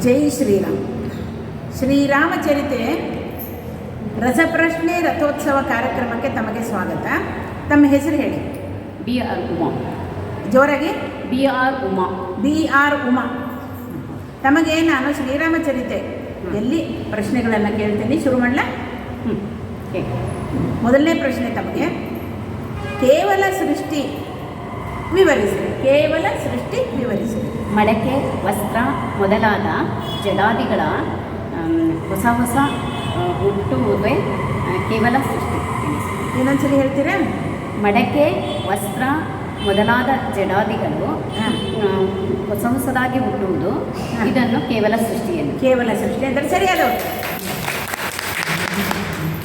ಜೈ ಶ್ರೀರಾಮ್. ಶ್ರೀರಾಮಚರಿತೆ ರಸಪ್ರಶ್ನೆ ರಥೋತ್ಸವ ಕಾರ್ಯಕ್ರಮಕ್ಕೆ ತಮಗೆ ಸ್ವಾಗತ. ತಮ್ಮ ಹೆಸರು ಹೇಳಿ. B R Uma. ಜೋರಾಗಿ. B R Uma. B R Uma. ತಮಗೆ ನಾನು ಶ್ರೀರಾಮಚರಿತೆ. ಎಲ್ಲಿ ಪ್ರಶ್ನೆಗಳನ್ನು ಕೇಳ್ತೀನಿ ಶುರು ಮಾಡಲ? ಮೊದಲನೇ ಪ್ರಶ್ನೆ ತಮಗೆ. ಕೇವಲ ಸೃಷ್ಟಿ ವಿವರಿಸಿ. ಕೇವಲ ಸೃಷ್ಟಿ ವಿವರಿಸಿ. ಮಡಕೆ ವಸ್ತ್ರ ಮೊದಲಾದ ಜಡಾದಿಗಳ ಹೊಸ ಹೊಸ ಹುಟ್ಟುವುದೇ ಕೇವಲ ಸೃಷ್ಟಿ. ಇನ್ನೊಂದ್ಸಲಿ ಹೇಳ್ತೀರಾ? ಮಡಕೆ ವಸ್ತ್ರ ಮೊದಲಾದ ಜಡಾದಿಗಳು ಹೊಸ ಹೊಸದಾಗಿ ಹುಟ್ಟುವುದು. ಇದನ್ನು ಕೇವಲ ಸೃಷ್ಟಿಯನ್ನು ಕೇವಲ ಸೃಷ್ಟಿ ಅಂದರೆ ಸರಿಯಾದ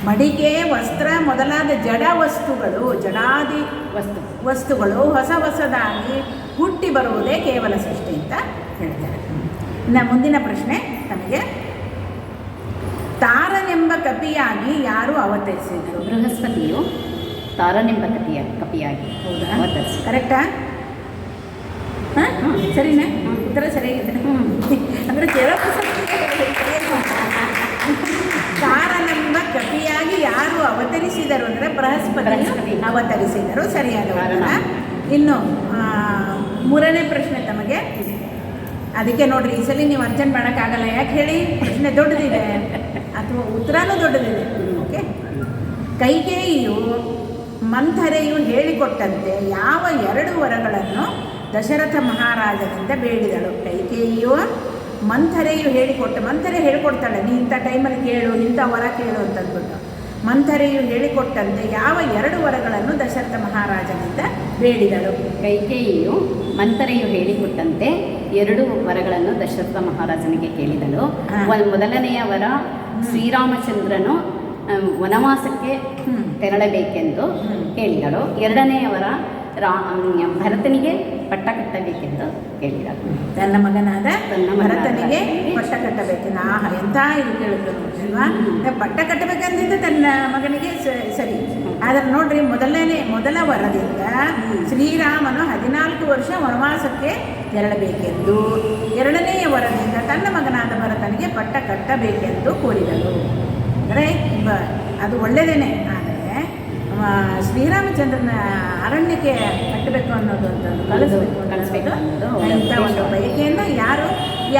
ಮಡಿಕೆ ವಸ್ತ್ರ ಮೊದಲಾದ ಜಡ ವಸ್ತುಗಳು ಜಡಾದಿ ವಸ್ತು. ವಸ್ತುಗಳು ಹೊಸ ಹೊಸದಾಗಿ ಹುಟ್ಟಿ ಬರುವುದೇ ಕೇವಲ ಸೃಷ್ಟಿ ಅಂತ ಹೇಳ್ತಾರೆ. ಇನ್ನು ಮುಂದಿನ ಪ್ರಶ್ನೆ ತಮಗೆ ತಾರನೆಂಬ ಕಪಿಯಾಗಿ ಯಾರು ಅವತರಿಸಿದರು? ಬೃಹಸ್ಪತಿಯು ತಾರನೆಂಬ ಕಪಿಯ ಕಪಿಯಾಗಿ ಹೌದಾ? ಅವತರಿಸಿ ಕರೆಕ್ಟಾ? ಹಾಂ. ಸರಿನಾ? ಸರಿ ಉತ್ತರ ಸರಿಯಾಗಿದೆ. ಹ್ಞೂ ಅಂದರೆ ತಾರನೆಂಬ ಕಪಿಯಾಗಿ ಯಾರು ಅವತರಿಸಿದರು ಅಂದರೆ ಬೃಹಸ್ಪತಿ. ಅವತರಿಸಿದರು. ಸರಿಯಾದ ಇನ್ನು ಆ, ಮೂರನೇ ಪ್ರಶ್ನೆ ತಮಗೆ. ಅದಕ್ಕೆ ನೋಡ್ರಿ, ಈ ಸಲ ನೀವು ಅರ್ಜೆಂಟ್ ಮಾಡೋಕ್ಕಾಗಲ್ಲ. ಯಾಕೆ ಹೇಳಿ? ಪ್ರಶ್ನೆ ದೊಡ್ಡದಿದೆ. ಅಥವಾ ಉತ್ತರನೂ ದೊಡ್ಡದಿದೆ. ಓಕೆ? ಕೈಕೇಯಿಯು ಮಂಥರೆಯು ಹೇಳಿಕೊಟ್ಟಂತೆ ಯಾವ ಎರಡು ವರಗಳನ್ನು ದಶರಥ ಮಹಾರಾಜನಿಂದ ಬೇಡಿದಳು. ಕೈಕೇಯಿಯು ಮಂಥರೆಯು ಹೇಳಿಕೊಟ್ಟ, ಮಂಥರೆ ಹೇಳಿಕೊಡ್ತಾಳೆ. ನೀ ಇಂಥ ಟೈಮಲ್ಲಿ ಕೇಳು, ಇಂಥ ವರ ಕೇಳು ಅಂತಂದ್ಬಿಟ್ಟು ಮಂಥರೆಯು ಹೇಳಿಕೊಟ್ಟಂತೆ ಯಾವ ಎರಡು ವರಗಳನ್ನು ದಶರಥ ಮಹಾರಾಜನಿಂದ ಬೇಡಿದಳು. ಕೈಕೇಯಿಯು ಮಂಥರೆಯು ಹೇಳಿಕೊಟ್ಟಂತೆ ಎರಡು ವರಗಳನ್ನು ದಶರಥ ಮಹಾರಾಜನಿಗೆ ಕೇಳಿದಳು. ಮೊದಲನೆಯ ವರ ಶ್ರೀರಾಮಚಂದ್ರನು ವನವಾಸಕ್ಕೆ. ತೆರಳಬೇಕೆಂದು ಹೇಳಿದಳು ಎರಡನೆಯ ವರ ರಾ ಭರತನಿಗೆ ಪಟ್ಟ ಕಟ್ಟಬೇಕೆಂದು ಕೇಳಿದ. ತನ್ನ ಮಗನಾದ ತನ್ನ ಭರತನಿಗೆ ಪಟ್ಟ ಕಟ್ಟಬೇಕೆಂದು. ಆಹ ಎಂಥ ಇದು ಕೇಳಿದ್ರು ಅಲ್ವಾ? ಪಟ್ಟ ಕಟ್ಟಬೇಕಂದಿದ್ದು ತನ್ನ ಮಗನಿಗೆ ಸರಿ. ಆದರೆ ನೋಡ್ರಿ ಮೊದಲನೇ ಮೊದಲ ವರದಿಂದ ಶ್ರೀರಾಮನು ಹದಿನಾಲ್ಕು ವರ್ಷ ವನವಾಸಕ್ಕೆ ತೆರಳಬೇಕೆಂದು. ಎರಡನೆಯ ವರದಿಂದ ತನ್ನ ಮಗನಾದ ಭರತನಿಗೆ ಪಟ್ಟ ಕಟ್ಟಬೇಕೆಂದು ಕೋರಿದರು ಅಂದರೆ ಅದು ಒಳ್ಳೆಯದೇನೆ ಶ್ರೀರಾಮಚಂದ್ರನ ಅರಣ್ಯಕ್ಕೆ ಕಟ್ಟಬೇಕು ಅನ್ನೋದು ಒಂದು ಕಳಿಸ್ಬೇಕು ಕಳಿಸ್ಬೇಕು ಇಂಥ ಒಂದು ಬಯಕೆಯನ್ನು ಯಾರು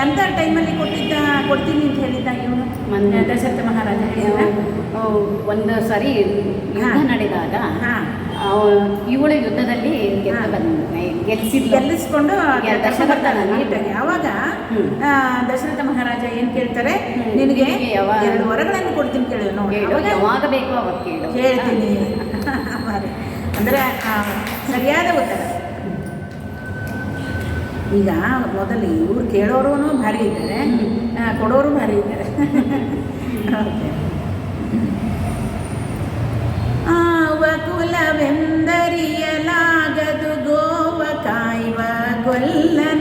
ಎಂಥ ಟೈಮಲ್ಲಿ ಕೊಟ್ಟಿದ್ದ ಕೊಡ್ತೀನಿ ಅಂತ ಹೇಳಿದ್ದ ಇವನು? ಮೊನ್ನೆ ದಶರಥ ಮಹಾರಾಜ ಹೇಳಿದ ಒಂದು ಸರಿ ಯುದ್ಧ ನಡೆದಾಗ ಇವಳು ಯುದ್ಧದಲ್ಲಿ ಗೆಲ್ಲಿಸ್ಕೊಂಡು. ನೀಟಾಗಿ. ಆವಾಗ ದಶರಥ ಮಹಾರಾಜ ಏನು ಕೇಳ್ತಾರೆ? ನಿನಗೆ ಎರಡು ವರಗಳನ್ನು ಕೊಡ್ತೀನಿ ಕೇಳು ಅವಾಗ ಯಾವಾಗ ಬೇಕೋ ಅವಾಗ ಕೇಳು. ಹೇಳ್ತೀನಿ. ಅಂದ್ರೆ ಆ, ಸರಿಯಾದ ಉತ್ತರ. ಈಗ ಮೊದಲು ಇವ್ರು ಕೇಳೋರು ಭಾರಿ ಇದ್ದಾರೆ. ಆ, ಕೊಡೋರು ಭಾರಿ ಇದ್ದಾರೆ. ಓಕೆ. ಆವ ಕುಲವೆಂದರಿಯಲಾಗದು ಗೋವ ಕಾಯುವ ಗೊಲ್ಲನಂತೆ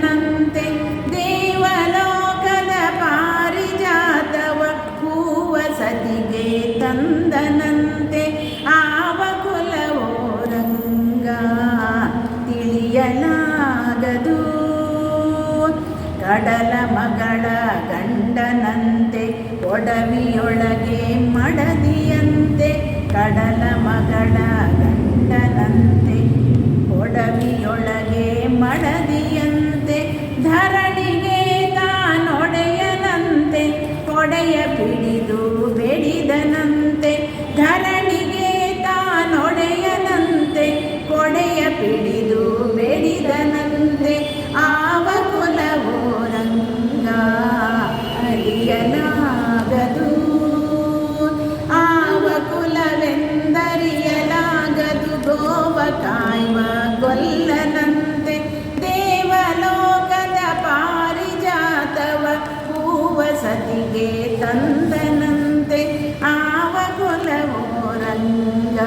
ಕಡಲ ಮಗಳ ಗಂಡನಂತೆ ಒಡವಿಯೊಳಗೆ ಮಡದಿಯಂತೆ ಕಡಲ ಮಗಳ ಗಂಡನಂತೆ ಸತಿಗೆ ತಂದನಂತೆ ಆವ ಕುಲವೋ ರಂಗ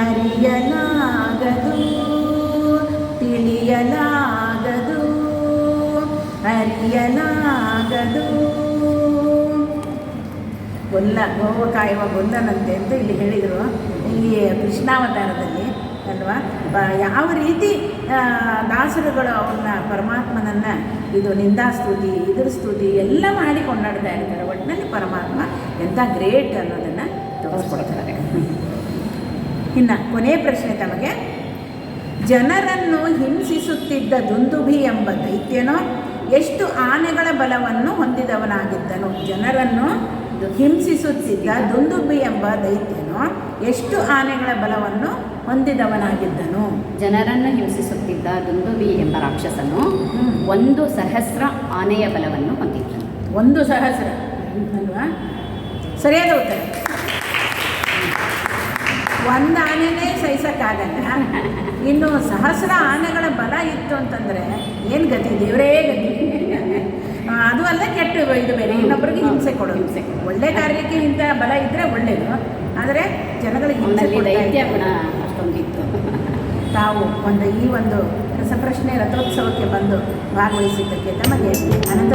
ಅರಿಯಲಾಗದು, ತಿಳಿಯಲಾಗದು, ಅರಿಯಲಾಗದು. ಗೊಲ್ಲ ಗೋವ ಕಾಯುವ ಗೊಲ್ಲನಂತೆ ಅಂತ ಇಲ್ಲಿ ಹೇಳಿದರು. ಇಲ್ಲಿ ಕೃಷ್ಣಾವತಾರದಲ್ಲಿ. ಅಲ್ವಾ? ಯಾವ ರೀತಿ ದಾಸರುಗಳು ಅವನ್ನ ಪರಮಾತ್ಮನನ್ನು, ಇದು ನಿಂದಾಸ್ತುತಿ ಇದ್ರ ಸ್ತುತಿ ಎಲ್ಲ ಮಾಡಿ ಕೊಂಡಾಡ್ತಾ ಇರ್ತಾರೆ. ಒಟ್ಟಿನಲ್ಲಿ ಪರಮಾತ್ಮ ಎಂಥ ಗ್ರೇಟ್ ಅನ್ನೋದನ್ನು ತೋರಿಸ್ಕೊಡ್ತಾರೆ. ಇನ್ನು ಕೊನೆಯ ಪ್ರಶ್ನೆ ತಮಗೆ. ಜನರನ್ನು ಹಿಂಸಿಸುತ್ತಿದ್ದ ದುಂದುಭಿ ಎಂಬ ದೈತ್ಯನೋ ಎಷ್ಟು ಆನೆಗಳ ಬಲವನ್ನು ಹೊಂದಿದವನಾಗಿದ್ದನು? ಜನರನ್ನು ಹಿಂಸಿಸುತ್ತಿದ್ದ ದುಂದುಬಿ ಎಂಬ ದೈತ್ಯನು ಎಷ್ಟು ಆನೆಗಳ ಬಲವನ್ನು ಹೊಂದಿದವನಾಗಿದ್ದನು? ಜನರನ್ನು ಹಿಂಸಿಸುತ್ತಿದ್ದ ದುಂದುಬಿ ಎಂಬ ರಾಕ್ಷಸನು ಒಂದು ಸಹಸ್ರ ಆನೆಯ ಬಲವನ್ನು ಹೊಂದಿದ್ದನು. ಒಂದು ಸಹಸ್ರ. ಅಲ್ವಾ? ಸರಿಯಾದ ಉತ್ತರ. ಒಂದು ಆನೆನೇ ಸಹಿಸಕ್ಕಾಗಲ್ಲ. ಇನ್ನು ಸಹಸ್ರ ಆನೆಗಳ ಬಲ ಇತ್ತು ಅಂತಂದರೆ ಏನು ಗತಿ? ದೇವರೇ ಗತಿ. ಅದು ಅಲ್ಲದೆ ಕೆಟ್ಟ ಇದು ಬೇರೆ. ಇನ್ನೊಬ್ಬರಿಗೆ ಹಿಂಸೆ ಕೊಡೋ. ಹಿಂಸೆ. ಒಳ್ಳೆ ಕಾರ್ಯಕ್ಕೆ ಇಂಥ ಬಲ ಇದ್ದರೆ ಒಳ್ಳೆಯದು ಆದರೆ ಜನಗಳಿಗೆ ಹಿಂಸೆ ಗುಣ ಅಷ್ಟೊಂದಿತ್ತು. ತಾವು ಒಂದು ಈ ಒಂದು ರಸಪ್ರಶ್ನೆ ರಥೋತ್ಸವಕ್ಕೆ ಬಂದು ಭಾಗವಹಿಸಿದ್ದಕ್ಕೆ ತಮಗೆ ಅನಂತ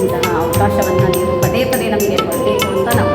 ಇಂತಹ ಅವಕಾಶವನ್ನು ನೀವು ಪದೇ ಪದೇ ನಮಗೆ ಕೊಡಬೇಕು ಅಂತ ನಾವು